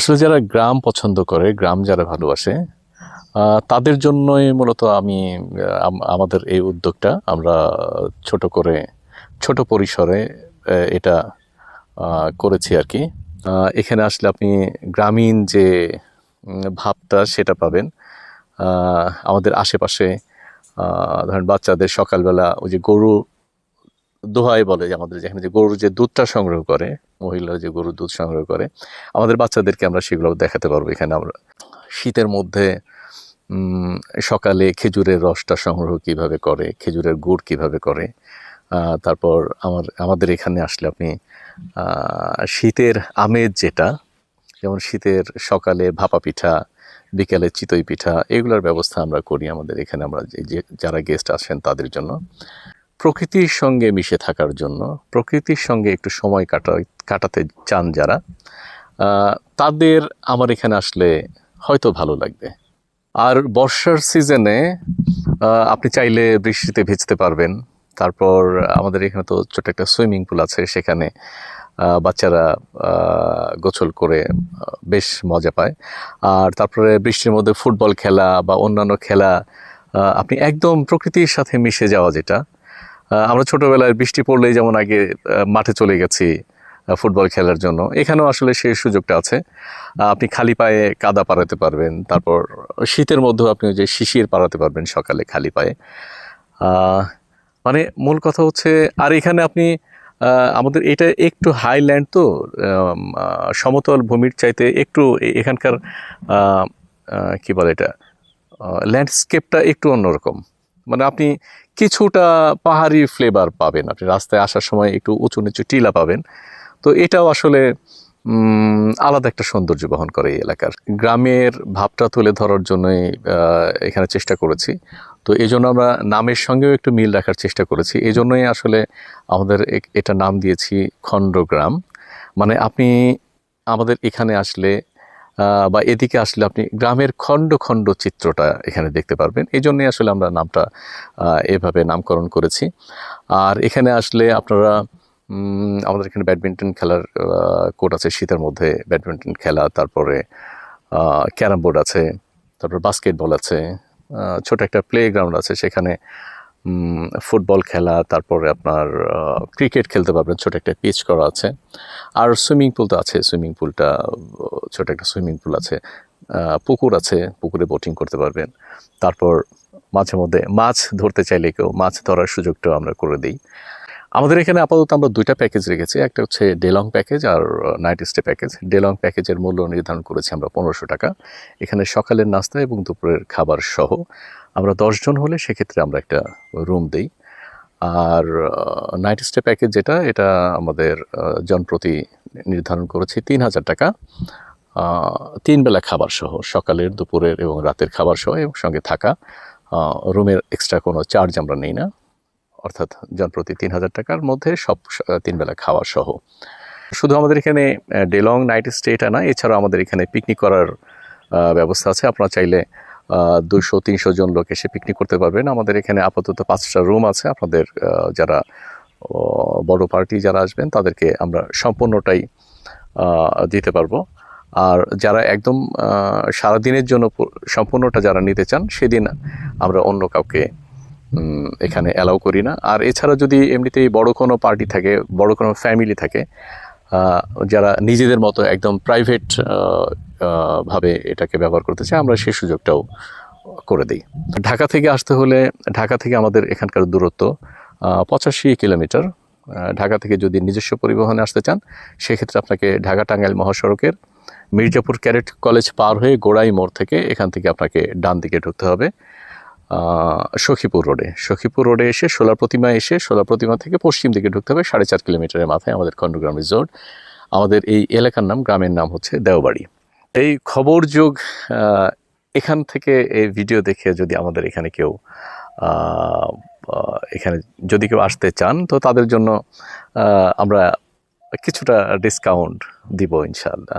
আসলে যারা গ্রাম পছন্দ করে, গ্রাম যারা ভালোবাসে তাদের জন্যই মূলত আমি আমাদের এই উদ্যোগটা আমরা ছোট করে, ছোট পরিসরে এটা করেছি আর কি। এখানে আসলে আপনি গ্রামীণ যে ভাবটা সেটা পাবেন। আমাদের আশেপাশে ধরেন বাচ্চাদের সকালবেলা ওই যে গরু দোহাই বলে যে আমাদের যেখানে যে গরুর যে দুধটা সংগ্রহ করে মহিলা যে গরুর দুধ সংগ্রহ করে, আমাদের বাচ্চাদেরকে আমরা সেগুলো দেখাতে পারব। এখানে আমরা শীতের মধ্যে সকালে খেজুরের রসটা সংগ্রহ কীভাবে করে, খেজুরের গুড় কীভাবে করে তারপর আমার, আমাদের এখানে আসলে আপনি শীতের আমেজ যেটা, যেমন শীতের সকালে ভাপা পিঠা, বিকেলে চিতই পিঠা, এগুলোর ব্যবস্থা আমরা করি আমাদের এখানে আমরা যে- যে, যারা গেস্ট আসেন তাদের জন্য। প্রকৃতির সঙ্গে মিশে থাকার জন্য, প্রকৃতির সঙ্গে একটু সময় কাটা কাটাতে চান যারা তাদের আমার এখানে আসলে হয়তো ভালো লাগবে। আর বর্ষার সিজনে আপনি চাইলে বৃষ্টিতে ভিজতে পারবেন। তারপর আমাদের এখানে তো ছোট একটা সুইমিং পুল আছে, সেখানে বাচ্চারা গোসল করে বেশ মজা পায়। আর তারপরে বৃষ্টির মধ্যে ফুটবল খেলা বা অন্যান্য খেলা আপনি একদম প্রকৃতির সাথে মিশে যাওয়া যেটা আমরা ছোটবেলায় বৃষ্টি পড়লেই যেমন আগে মাঠে চলে গেছি ফুটবল খেলার জন্য। এখানেও আসলে সেই সুযোগটা আছে। আপনি খালি পায়ে কাদা পারাতে পারবেন, তারপর শীতের মধ্যেও আপনি যে শিশির পাড়াতে পারবেন সকালে খালি পায়ে। মানে মূল কথা হচ্ছে, আর এখানে আপনি আমাদের এটা একটু হাইল্যান্ড তো সমতল ভূমির চাইতে একটু এখানকার কি বলে এটা ল্যান্ডস্কেপটা একটু অন্যরকম। মানে আপনি কিছুটা পাহাড়ি ফ্লেভার পাবেন আপনি। রাস্তায় আসার সময় একটু উঁচু নিচু টিলা পাবেন। তো এটাও আসলে আলাদা একটা সৌন্দর্য বহন করে এই এলাকার। গ্রামের ভাবটা তুলে ধরার জন্যই এখানে চেষ্টা করেছি। তো এই জন্য আমরা নামের সঙ্গেও একটু মিল রাখার চেষ্টা করেছি। এই জন্যই আসলে আমাদের এটা নাম দিয়েছি খণ্ডগ্রাম। মানে আপনি আমাদের এখানে আসলে বা এদিকে আসলে আপনি গ্রামের খণ্ড খণ্ড চিত্রটা এখানে দেখতে পারবেন। এই জন্যই আসলে আমরা নামটা এভাবে নামকরণ করেছি। আর এখানে আসলে আপনারা আমাদের এখানে ব্যাডমিন্টন খেলার কোর্ট আছে, শীতের মধ্যে ব্যাডমিন্টন খেলা, তারপরে ক্যারাম বোর্ড আছে, তারপর বাস্কেটবল আছে ছোট একটা প্লে গ্রাউন্ড আছে, সেখানে ফুটবল খেলা, তারপরে আপনার ক্রিকেট খেলতে পারবেন, ছোট একটা পিচ করা আছে। আর সুইমিং পুল তো আছে, সুইমিং পুলটা ছোট একটা সুইমিং পুল আছে। পুকুর আছে, পুকুরে বোটিং করতে পারবেন। তারপর মাঝে মধ্যে মাছ ধরতে চাইলে কেউ মাছ ধরার সুযোগটাও আমরা করে দিই। আমাদের এখানে আপাতত আমরা দুইটা প্যাকেজ রেখেছি, একটা হচ্ছে ডেলং প্যাকেজ আর নাইট স্টে প্যাকেজ। ডেলং প্যাকেজের মূল্য নির্ধারণ করেছি আমরা পনেরোশো টাকা। এখানে সকালের নাস্তা এবং দুপুরের খাবার সহ। আমরা দশজন হলে সেক্ষেত্রে আমরা একটা রুম দিই। আর নাইট স্টে প্যাকেজ যেটা, এটা আমাদের জনপ্রতি নির্ধারণ করেছি তিন হাজার টাকা। তিন বেলা খাবার সহ, সকালের, দুপুরের এবং রাতের খাবার সহ এবং সঙ্গে থাকা। রুমের এক্সট্রা কোনো চার্জ আমরা নিই না। অর্থাৎ জনপ্রতি তিন হাজার টাকার মধ্যে সব তিন বেলা খাওয়া সহ। শুধু আমাদের এখানে ডেলং নাইট স্টে এটা না, এছাড়াও আমাদের এখানে পিকনিক করার ব্যবস্থা আছে। আপনারা চাইলে দুশো তিনশো জন লোক এসে পিকনিক করতে পারবেন। আমাদের এখানে আপাতত পাঁচটা রুম আছে। আপনাদের যারা বড় পার্টি যারা আসবেন, তাদেরকে আমরা সম্পূর্ণটাই দিতে পারব। আর যারা একদম সারাদিনের জন্য সম্পূর্ণটা যারা নিতে চান, সেদিন আমরা অন্য কাউকে এখানে অ্যালাউ করি না। আর এছাড়া যদি এমনিতেই বড় কোনো পার্টি থাকে, বড় কোনো ফ্যামিলি থাকে যারা নিজেদের মতো একদম প্রাইভেট ভাবে এটাকে ব্যবহার করতে চায় আমরা সেই সুযোগটাও করে দিই। ঢাকা থেকে আসতে হলে, ঢাকা থেকে আমাদের এখানকার দূরত্ব পঁচাশি কিলোমিটার। ঢাকা থেকে যদি নিজস্ব পরিবহনে আসতে চান, সেক্ষেত্রে আপনাকে ঢাকা টাঙ্গাইল মহাসড়কের মির্জাপুর ক্যারেট কলেজ পার হয়ে গোড়াই মোড় থেকে এখান থেকে আপনাকে ডান দিকে ঢুকতে হবে। সখীপুর রোডে। সখীপুর রোডে এসে সোলার প্রতিমা এসে, সোলার প্রতিমা থেকে পশ্চিম দিকে ঢুকতে হবে, সাড়ে চার কিলোমিটারের মাথায় আমাদের খণ্ডগ্রাম রিসোর্ট। আমাদের এই এলাকার নাম, গ্রামের নাম হচ্ছে দেওবাড়ি। এই খবর যুগ এখান থেকে এই ভিডিও দেখে যদি আমাদের এখানে কেউ এখানে যদি কেউ আসতে চান, তো তাদের জন্য আমরা কিছুটা ডিসকাউন্ট দিব ইনশাআল্লাহ।